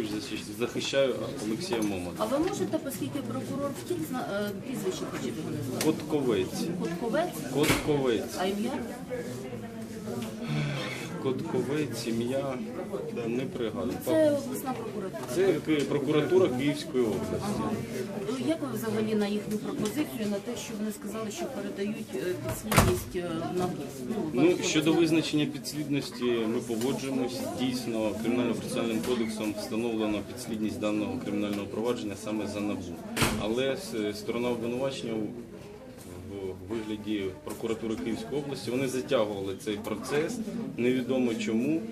Захищ- Захищаю Олексія Момона. А ви можете, оскільки прокурор втік, е, прізвище хоче його не знати? Котковець. Котковець? Котковець. А ім'я? Котковець, ім'я да, не пригадую. Це обласна прокуратура. Це Ки- прокуратура Київської області. Ну, Як ви взагалі на їхню пропозицію, на те, що вони сказали, що передають е, підслідність е, НАБУ? Ну, вашу щодо визначення підслідності, ми погоджуємось. Дійсно, кримінально-процесуальним кодексом встановлено підслідність даного кримінального провадження саме за НАБУ. Але с- сторона обвинувачення вигляді прокуратури Київської області вони затягували цей процес. Невідомо чому,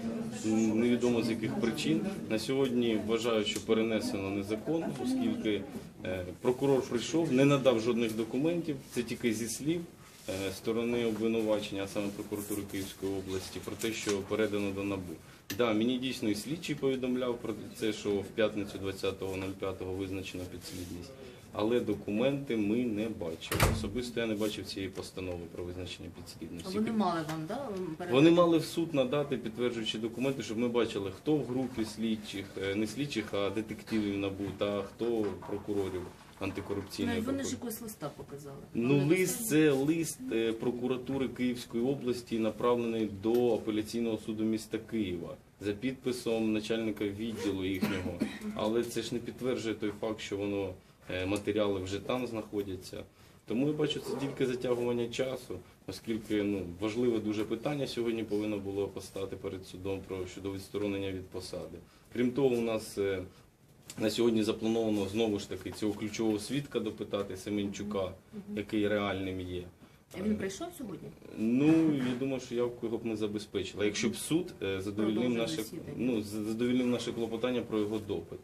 невідомо з яких причин. На сьогодні вважаю, що перенесено незаконно, оскільки е, прокурор прийшов, не надав жодних документів. Це тільки зі слів е, сторони обвинувачення, а саме прокуратури Київської області, про те, що передано до НАБУ. Да, мені дійсно і слідчий повідомляв про це, що в п'ятницю 20.05 визначена підслідність. Але документи ми не бачили. Особисто я не бачив цієї постанови про визначення підслідності. Вони мали вам, да? передати? Вони мали в суд надати підтверджуючі документи, щоб ми бачили, хто в групі слідчих, е, не слідчих, а детективів НАБУ, та хто прокурорів Ну, антикорупційної і вони ж якось листа показали. Ну, Вони лист це лист е, прокуратури Київської області, направлений до апеляційного суду міста Києва за підписом начальника відділу їхнього. Але це ж не підтверджує той факт, що воно матеріали вже там знаходяться. Тому я бачу це тільки затягування часу, оскільки ну важливе дуже питання сьогодні повинно було постати перед судом про щодо відсторонення від посади. Крім того, у нас е, на сьогодні заплановано знову ж таки цього ключового свідка допитати Семенчука, який реальним є. А він прийшов сьогодні? Ну я думаю, що явку його б ми забезпечили. Якщо б суд е, задовільнив наше ну задовільнив наше клопотання про його допит.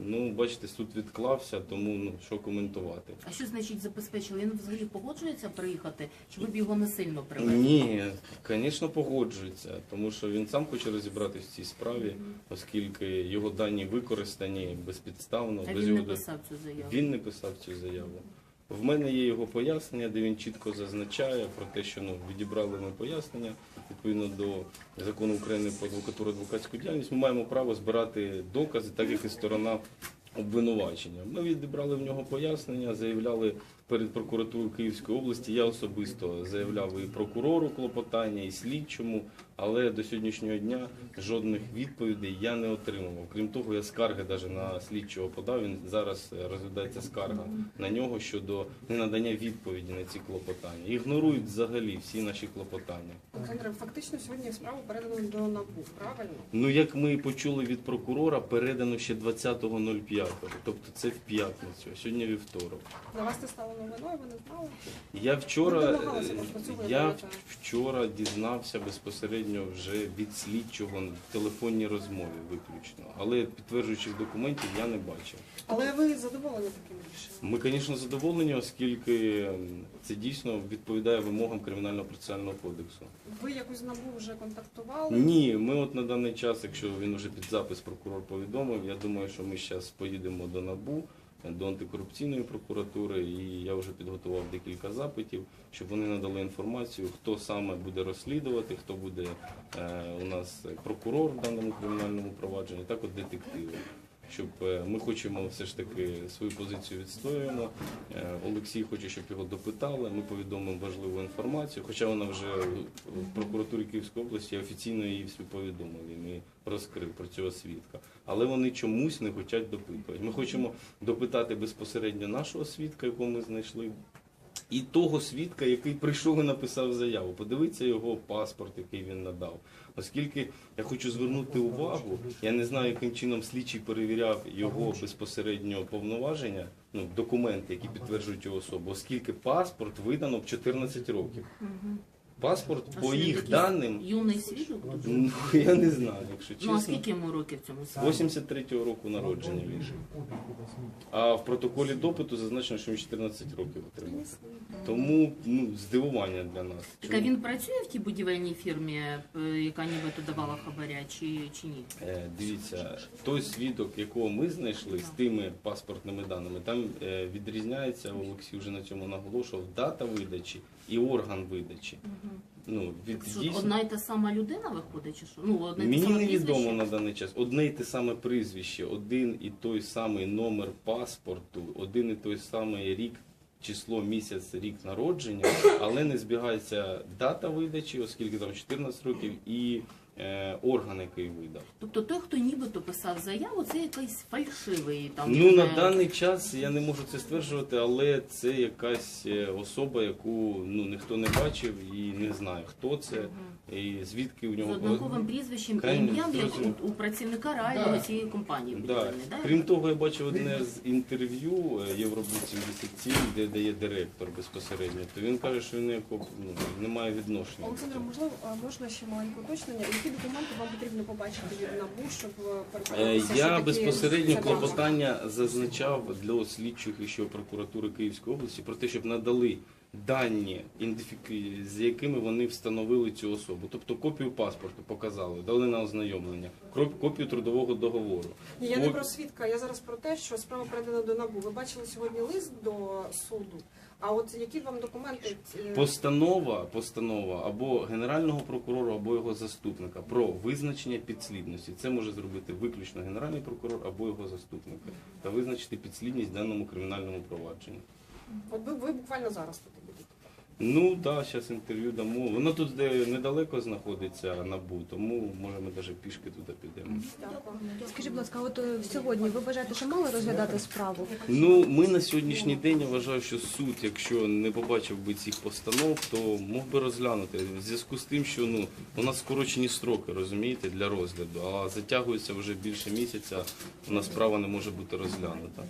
Ну, бачите, суд відклався, тому ну що коментувати. А що значить забезпечили? Він взагалі погоджується приїхати? Чи ви б його насильно привезли? Ні, звісно, погоджується, тому що він сам хоче розібратися в цій справі, оскільки його дані використані безпідставно, А без він не його до- писав цю заяву. Він не писав цю заяву. В мене є його пояснення, де він чітко зазначає про те, що ну, відібрали ми пояснення відповідно до закону України про адвокатуру адвокатську діяльність. Ми маємо право збирати докази, так як і сторона обвинувачення. Ми відібрали в нього пояснення, заявляли перед прокуратурою Київської області. Я особисто заявляв і прокурору клопотання, і слідчому, але до сьогоднішнього дня жодних відповідей я не отримував. Крім того, я скарги навіть на слідчого подав. Він зараз е, розглядається скарга на нього щодо ненадання відповіді на ці клопотання. Ігнорують взагалі всі наші клопотання. Олександре, фактично сьогодні справу передано до НАБУ, правильно? Ну, як ми почули від прокурора, передано ще 20.05, тобто це в п'ятницю, а сьогодні вівторок. Для вас це стало новиною, ви знали? Я вчора, я вчора дізнався безпосередньо вже від слідчого в телефонній розмові виключно, але підтверджуючих документів я не бачив. Але ви задоволені таким рішенням? Ми, звісно, задоволені, оскільки це дійсно відповідає вимогам кримінального процесуального кодексу. Ви якось НАБУ вже контактували? Ні, ми от на даний час, якщо він вже під запис прокурор повідомив, я думаю, що ми зараз поїдемо до НАБУ, до антикорупційної прокуратури, і я вже підготував декілька запитів, щоб вони надали інформацію, хто саме буде розслідувати, хто буде е, у нас прокурор в даному кримінальному провадженні, так от детективи. Щоб е, ми хочемо все ж таки свою позицію відстоюємо. Е, Олексій хоче, щоб його допитали. Ми повідомимо важливу інформацію, хоча вона вже в прокуратурі Київської області офіційно її всю повідомили. Ми розкрив про цього свідка. Але вони чомусь не хочуть допитувати. Ми хочемо допитати безпосередньо нашого свідка, якого ми знайшли. І того свідка, який прийшов і написав заяву. Подивіться його паспорт, який він надав. Оскільки я хочу звернути увагу, я не знаю, яким чином слідчий перевіряв його безпосередньо повноваження, ну документи, які підтверджують його особу, оскільки паспорт видано в 14 років. Паспорт А по що, їх даним, Юний свідок? ну я не знаю, якщо Ну, а чесно. скільки йому років цьому свідку? 83-го року народження він. А в протоколі допиту зазначено, що він 14 років отримав. Тому ну, здивування для нас. Так а він працює в тій будівельній фірмі, е, яка нібито давала хабаря, чи, чи ні? Е, Дивіться, той свідок, якого ми знайшли з тими паспортними даними, там е, відрізняється, Олексій вже на цьому наголошував, дата видачі і орган видачі. ну, від Що, дійсно- одна і та сама людина виходить, чи що? Ну, одне і те Мені саме невідомо прізвище? на даний час. Одне і те саме прізвище, один і той самий номер паспорту, один і той самий рік, число, місяць, рік народження, але не збігається дата видачі, оскільки там 14 років, і орган, який видав. Тобто той, хто нібито писав заяву, це якийсь фальшивий там. Ну на е, даний час я не можу це стверджувати, але це якась е, особа, яку ну ніхто не бачив і не знає, хто це і звідки у з нього однаковим прізвищем і ім'ям як у, у працівника реального цієї компанії Да. да? Крім того, я бачив одне з інтерв'ю е, Євробуд 77, де дає директор безпосередньо. То він каже, що він ніякого ну, не має відношення. Олександр, можливо, можна ще маленьке уточнення? Які документи вам потрібно побачити від НАБУ, щоб е, Е, переконатися, що Я такі безпосередньо це клопотання зазначав для слідчих і що прокуратури Київської області про те, щоб надали дані, з якими вони встановили цю особу. Тобто копію паспорту показали, дали на ознайомлення, копію трудового договору. Я не про свідка, я зараз про те, що справа передана до НАБУ. Ви бачили сьогодні лист до суду. А от які вам документи? е, Постанова, постанова або генерального прокурора, або його заступника про визначення підслідності. Це може зробити виключно генеральний прокурор або його заступника та визначити підслідність даному кримінальному провадженню. От ви, ви буквально зараз тут. Ну так, да, зараз інтерв'ю дамо. Воно тут де недалеко знаходиться набу, тому може ми навіть пішки туди підемо. Скажіть, будь ласка, от е, сьогодні ви вважаєте, що мали розглядати справу? Ну, ми на сьогоднішній день я вважаю, що суд, якщо не побачив би цих постанов, то мог би розглянути. В зв'язку з тим, що ну у нас скорочені строки, розумієте, для розгляду, а затягується вже більше місяця, у нас справа не може бути розглянута.